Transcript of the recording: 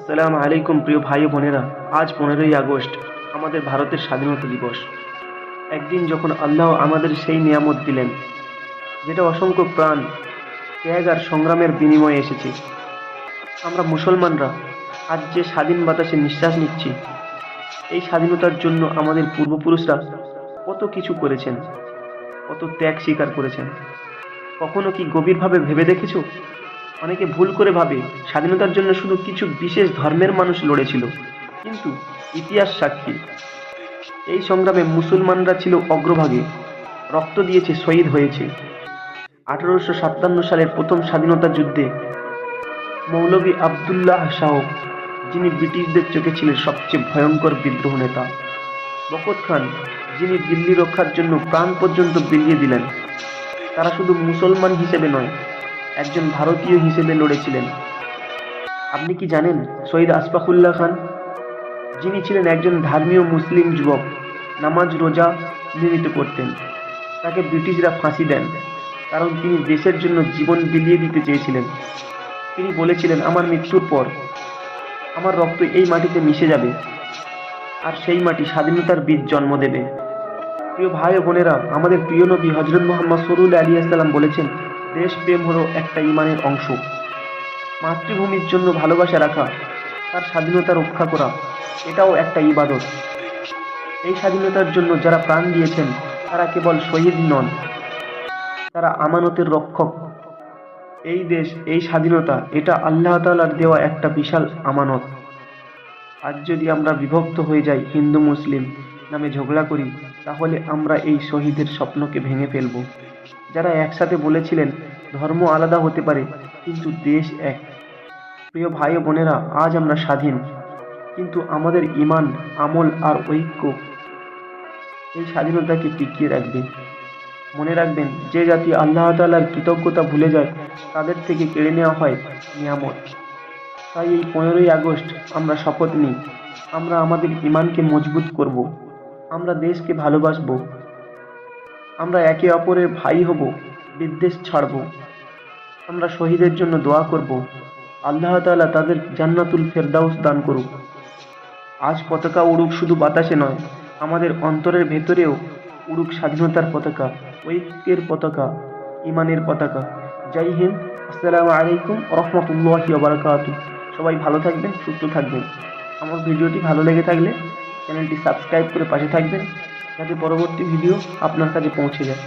আসসালামু আলাইকুম প্রিয় ভাই বোনেরা, আজ পনেরোই আগস্ট, আমাদের ভারতের স্বাধীনতা দিবস। একদিন যখন আল্লাহ আমাদের সেই নিয়ামত দিলেন, যেটা অসংখ্য প্রাণ, ত্যাগ আর সংগ্রামের বিনিময়ে এসেছে। আমরা মুসলমানরা আজ যে স্বাধীন বাতাসে নিঃশ্বাস নিচ্ছি, এই স্বাধীনতার জন্য আমাদের পূর্বপুরুষরা কত কিছু করেছেন, কত ত্যাগ স্বীকার করেছেন। কখনো কি গভীরভাবে ভেবে দেখেছ? অনেকে ভুল করে ভাবে স্বাধীনতার জন্য শুধু কিছু বিশেষ ধর্মের মানুষ লড়েছিল। কিন্তু ইতিহাস সাক্ষী। এই সংগ্রামে মুসলমানরা ছিল অগ্রভাগে। রক্ত দিয়েছে, শহীদ হয়েছে। আঠারোশো সাতান্ন সালের প্রথম স্বাধীনতা যুদ্ধে মৌলভী আবদুল্লাহ শাহ, যিনি ব্রিটিশদের চোখে ছিলেন সবচেয়ে ভয়ঙ্কর বিদ্রোহ নেতা বকত খান, যিনি দিল্লি রক্ষার জন্য প্রাণ পর্যন্ত বিলিয়ে দিলেন, তারা শুধু মুসলমান হিসেবে নয় একজন ভারতীয় হিসেবে লড়েছিলেন। আপনি কি জানেন শহীদ আশফাকুল্লাহ খান? যিনি ছিলেন একজন ধর্মীয় মুসলিম যুবক, নামাজ রোজা নিয়মিত করতেন। তাকে ব্রিটিশরা ফাঁসি দেন, কারণ তিনি দেশের জন্য জীবন বিলিয়ে দিতে চেয়েছিলেন। তিনি বলেছিলেন, আমার মৃত্যুর পর আমার রক্ত এই মাটিতে মিশে যাবে, আর সেই মাটি স্বাধীনতার বীজ জন্ম দেবে। প্রিয় ভাই বোনেরা, আমাদের প্রিয় নবী হজরত মোহাম্মদ সরুল আলী আসসালাম বলেছেন দেশপ্রেম হলো একটা ইমানের অংশ। মাতৃভূমির জন্য ভালোবাসা রাখা, তার স্বাধীনতা রক্ষা করা, এটাও একটা ইবাদত। এই স্বাধীনতার জন্য যারা প্রাণ দিয়েছেন, তারা কেবল শহীদ নন, তারা আমানতের রক্ষক। এই দেশ, এই স্বাধীনতা, এটা আল্লাহ তাআলার দেওয়া একটা বিশাল আমানত। আজ যদি আমরা বিভক্ত হয়ে যাই হিন্দু, মুসলিম নামে ঝগড়া করি, তাহলে আমরা এই শহীদের স্বপ্নকে ভেঙে ফেলব। যারা একসাথে বলেছিলেন ধর্ম আলাদা হতে পারে, কিন্তু দেশ এক। প্রিয় ভাই বোনেরা, আজ আমরা স্বাধীন। কিন্তু আমাদের ইমান, আমল আর ঐক্য, এই স্বাধীনতাকে টিকিয়ে রাখবে। মনে রাখবেন, যে জাতি আল্লাহ তাআলার কৃতজ্ঞতা ভুলে যায়, তাদের থেকে কেড়ে নেওয়া হয় নিয়ামত। তাই এই পনেরোই আগস্ট আমরা শপথ নিই, আমরা আমাদের ইমানকে মজবুত করব, আমরা দেশকে ভালোবাসবো। আমরা একে অপরের ভাই হব, বিদ্বেষ ছাড়ব। আমরা শহীদের জন্য দোয়া করব। আল্লাহ তাআলা তাদের জান্নাতুল ফেরদাউস দান করুক। আজ পতাকা উড়ুক শুধু বাতাসে নয়, আমাদের অন্তরের ভেতরেও উড়ুক স্বাধীনতার পতাকা, ঐক্যের পতাকা ইমানের পতাকা। জয় হিন্দ, আসসালামু আলাইকুম রহমতুল্লাহি বারাকাতু সবাই ভালো থাকবেন, সুস্থ থাকবেন। আমার ভিডিওটি ভালো লেগে থাকলে চ্যানেলটি সাবস্ক্রাইব করে পাশে থাকবেন। যাতে পরবর্তী ভিডিও আপনার কাছে পৌঁছে যায়।